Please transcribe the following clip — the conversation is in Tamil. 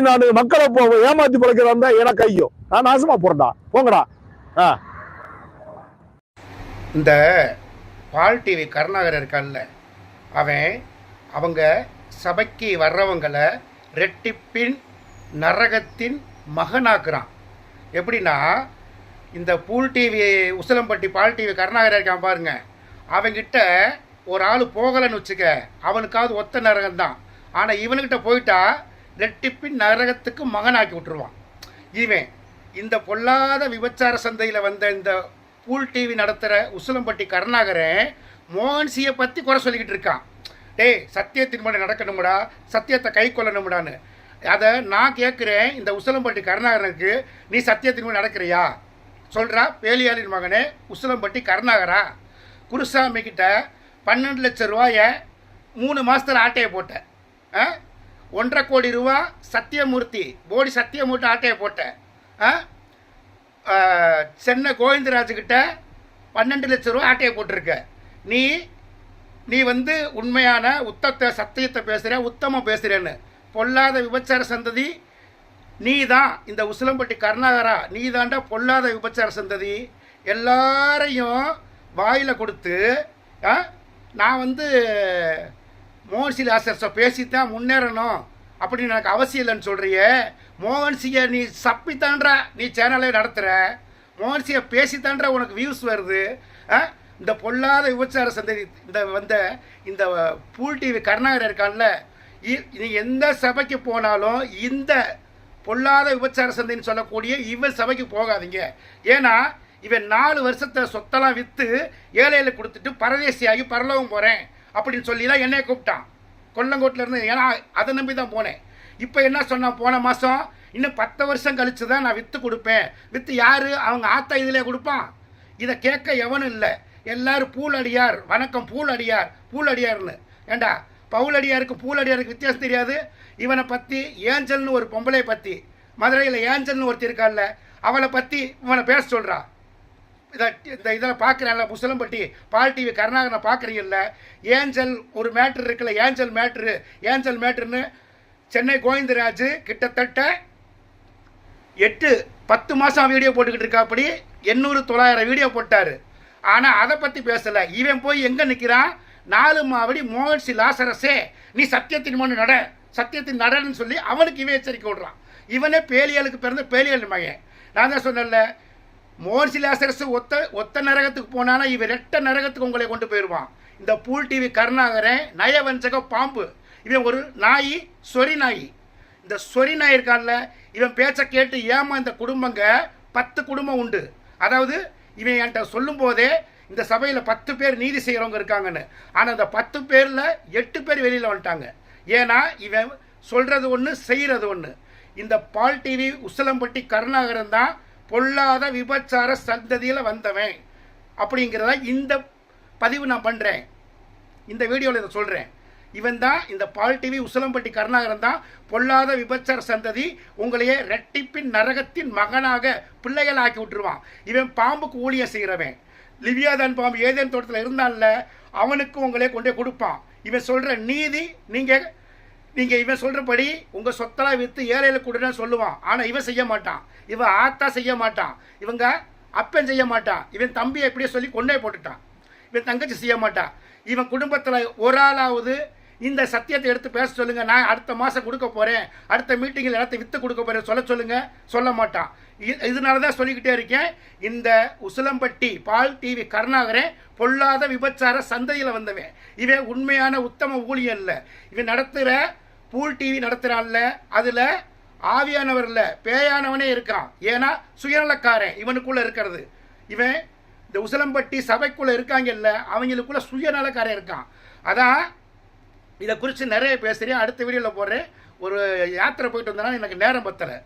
நான் மக்களை போ ஏமாத்தி பிழைக்கிறதா இருந்தா எனக்கு கையோ. நான் நாசமா போறேன்டா. போங்கடா. ஆ. இந்த பால் டிவி கருணாகர் இருக்கான்ல அவன் அவங்க சபைக்கு வர்றவங்களை ரெட்டிப்பின் நரகத்தின் மகனாக்குறான். எப்படின்னா இந்த பூல் டிவி உசிலம்பட்டி பால் டிவி கருணாகரன் இருக்கான் பாருங்க. அவங்கிட்ட ஒரு ஆள் போகலைன்னு வச்சுக்க அவனுக்காவது ஒத்த நரகம் தான் ஆனால் இவனுக்கிட்ட போயிட்டா ரெட்டிப்பின் நரகத்துக்கு மகனாக்கி விட்டுருவான். இவன் இந்த பொல்லாத விபச்சார சந்தையில் வந்த இந்த பூல் டிவி நடத்துகிற உசிலம்பட்டி கருணாகரன் மோகன்சியை பற்றி குறை சொல்லிக்கிட்டு இருக்கான். டேய் சத்தியத்தின் முன்னாடி நடக்கணும்டா சத்தியத்தை கை கொள்ளணும்டான்னு. அதை நான் கேட்குறேன் இந்த உசிலம்பட்டி கருணாகரனுக்கு நீ சத்தியத்தின் முன்னாடி நடக்கிறியா? சொல்கிறா பேலியாளின் மகனே உசிலம்பட்டி கருணாகரா. குருசாமி கிட்ட பன்னெண்டு லட்சம் ரூபாயை மூணு மாதத்தில் ஆட்டையை போட்டேன் ஆ? ஒன்றரை கோடி ரூபா சத்தியமூர்த்தி போடி சத்தியமூர்த்தி ஆட்டையை போட்டேன். ஆ? சென்னை கோவிந்தராஜுக்கிட்ட பன்னெண்டு லட்ச ரூபா ஆட்டையை போட்டிருக்க. நீ நீ வந்து உண்மையான உத்தத்தை சத்தியத்தை பேசுகிற உத்தமம் பேசுகிறேன்னு பொல்லாத விபச்சார சந்ததி நீ தான் இந்த உசிலம்பட்டி கருணாகரா நீ தாண்டா பொல்லாத விபச்சார சந்ததி. எல்லாரையும் வாயில் கொடுத்து ஆ, நான் வந்து மோகன்சி பேசி பேசித்தான் முன்னேறணும். அப்படின்னு எனக்கு அவசியம் இல்லைன்னு சொல்கிறியே சிங்கை நீ சப்பித்தான்றா நீ சேனலை நடத்துகிற மோகன்சியை பேசித்தான்றா உனக்கு வியூஸ் வருது? ஆ? இந்த பொல்லாத விபச்சார சந்ததி இந்த வந்த இந்த பூல் டிவி கருணாகரன் இருக்கான்ல இ- நீ எந்த சபைக்கு போனாலும் இந்த பொல்லாத விபச்சார சந்தைன்னு சொல்லக்கூடிய இவன் சபைக்கு போகாதீங்க. ஏன்னா இவன் நாலு வருஷத்தை சொத்தெல்லாம் விற்று ஏழையில் கொடுத்துட்டு பரதேசியாகி பரலோகம் போகிறேன் அப்படின்னு சொல்லி தான் என்னைய கூப்பிட்டான். கொல்லங்கோட்டில் இருந்து ஏன்னா அதை நம்பி தான் போனேன். இப்போ என்ன சொன்னால் போன மாதம் இன்னும் பத்து வருஷம் கழித்து தான் நான் விற்று கொடுப்பேன். விற்று யார்? அவங்க ஆத்தா இதிலே கொடுப்பான். இதை கேட்க எவனும் இல்லை. எல்லாரும் பூல் அடியார் வணக்கம் பூல் அடியார் பூல் ஏண்டா பவுல் அடியாருக்கு பூல் அடியாருக்கு வித்தியாசம் தெரியாது? இவனை பற்றி ஏஞ்சல்னு ஒரு பொம்பளை பற்றி மதுரையில் ஏஞ்சல்னு ஒருத்தர் இருக்கார்ல அவளை பற்றி இவனை பேச சொல்கிறா இந்த இதில் பார்க்குறேன்ல முசலம்பட்டி பால் டிவி கருணாகரனை பார்க்குறீங்கல்ல ஏஞ்சல் ஒரு மேட்ரு இருக்குல்ல ஏஞ்சல் மேட்ரு ஏஞ்சல் மேட்ருன்னு சென்னை கோவிந்தராஜ் கிட்டத்தட்ட எட்டு பத்து மாதம் வீடியோ போட்டுக்கிட்டு இருக்காப்படி எண்ணூறு தொள்ளாயிரம் வீடியோ போட்டார். ஆனால் அதை பற்றி பேசலை. இவன் போய் எங்கே நிற்கிறான் நாலு மாவடி மோகன்சி லாசரஸே நீ சத்தியத்தின் மனு நட சத்தியத்தின் நடன்னு சொல்லி அவனுக்கு இவன் எச்சரிக்கை விடுறான். இவனே பேலியலுக்கு பிறந்த பேலியல் மகன். நான் தான் சொன்னேன்ல மோர்சி லாசரஸ் ஒத்த ஒத்த நரகத்துக்கு போனானா இவன் ரெட்ட நரகத்துக்கு உங்களை கொண்டு போயிடுவான் இந்த பூல் டிவி கருணாகரன் நயவஞ்சக பாம்பு. இவன் ஒரு நாய் சொறி நாய். இந்த சொறி நாய் இருக்கான்ல இவன் பேச்சை கேட்டு ஏமா இந்த குடும்பங்க பத்து குடும்பம் உண்டு. அதாவது இவன் என்கிட்ட சொல்லும் போதே இந்த சபையில் பத்து பேர் நீதி செய்கிறவங்க இருக்காங்கன்னு. ஆனால் அந்த பத்து பேரில் எட்டு பேர் வெளியில் வந்துட்டாங்க. ஏன்னா இவன் சொல்கிறது ஒன்று செய்கிறது ஒன்று இந்த பால் டிவி உசலம்பட்டி கருணாகரன் தான் பொல்லாத விபச்சார சந்ததியில் வந்தவன். அப்படிங்கிறத இந்த பதிவு நான் பண்ணுறேன் இந்த வீடியோவில் இதை சொல்கிறேன் இவன் தான் இந்த பால் டிவி உசிலம்பட்டி கருணாகரன் தான் பொல்லாத விபச்சார சந்ததி உங்களையே ரெட்டிப்பின் நரகத்தின் மகனாக பிள்ளைகள் ஆக்கி விட்டுருவான். இவன் பாம்புக்கு ஊழியம் செய்கிறவன் லிவியாதான் பாம்பு ஏதேன் தோட்டத்தில் இருந்தான்ல அவனுக்கு உங்களே கொண்டே கொடுப்பான். இவன் சொல்கிற நீதி நீங்கள் நீங்கள் இவன் சொல்கிறபடி உங்கள் சொத்தெல்லாம் விற்று ஏழையில் கொடுன்னு சொல்லுவான். ஆனால் இவன் செய்ய மாட்டான். இவன் ஆத்தா செய்ய மாட்டான். இவங்க அப்பன் செய்ய மாட்டான். இவன் தம்பியை எப்படியோ சொல்லி கொண்டே போட்டுட்டான். இவன் தங்கச்சி செய்ய மாட்டான். இவன் குடும்பத்தில் ஒரு ஆளாவது இந்த சத்தியத்தை எடுத்து பேச சொல்லுங்கள் நான் அடுத்த மாதம் கொடுக்க போகிறேன் அடுத்த மீட்டிங்கில் இடத்த விற்று கொடுக்க போகிறேன் சொல்ல சொல்லுங்கள் சொல்ல மாட்டான். இ- இதனால தான் சொல்லிக்கிட்டே இருக்கேன். இந்த உசிலம்பட்டி பால் டிவி கருணாகரன் பொல்லாத விபச்சார சந்தையில் வந்தவன். இவன் உண்மையான உத்தம ஊழியன் இல்லை. இவன் நடத்துகிற பூல் டிவி நடத்துகிறான்ல அதில் ஆவியானவர்ல பேயானவனே இருக்கான். ஏன்னா சுயநலக்காரன் இவனுக்குள்ளே இருக்கிறது. இவன் இந்த உசலம்பட்டி சபைக்குள்ளே இருக்காங்கல்ல அவங்களுக்குள்ள சுயநலக்காரன் இருக்கான். அதான் இதை குறித்து நிறைய பேசுகிறேன் அடுத்த வீடியோவில் போடுறேன். ஒரு யாத்திரை போயிட்டு வந்தேன்னா எனக்கு நேரம் பத்தலை.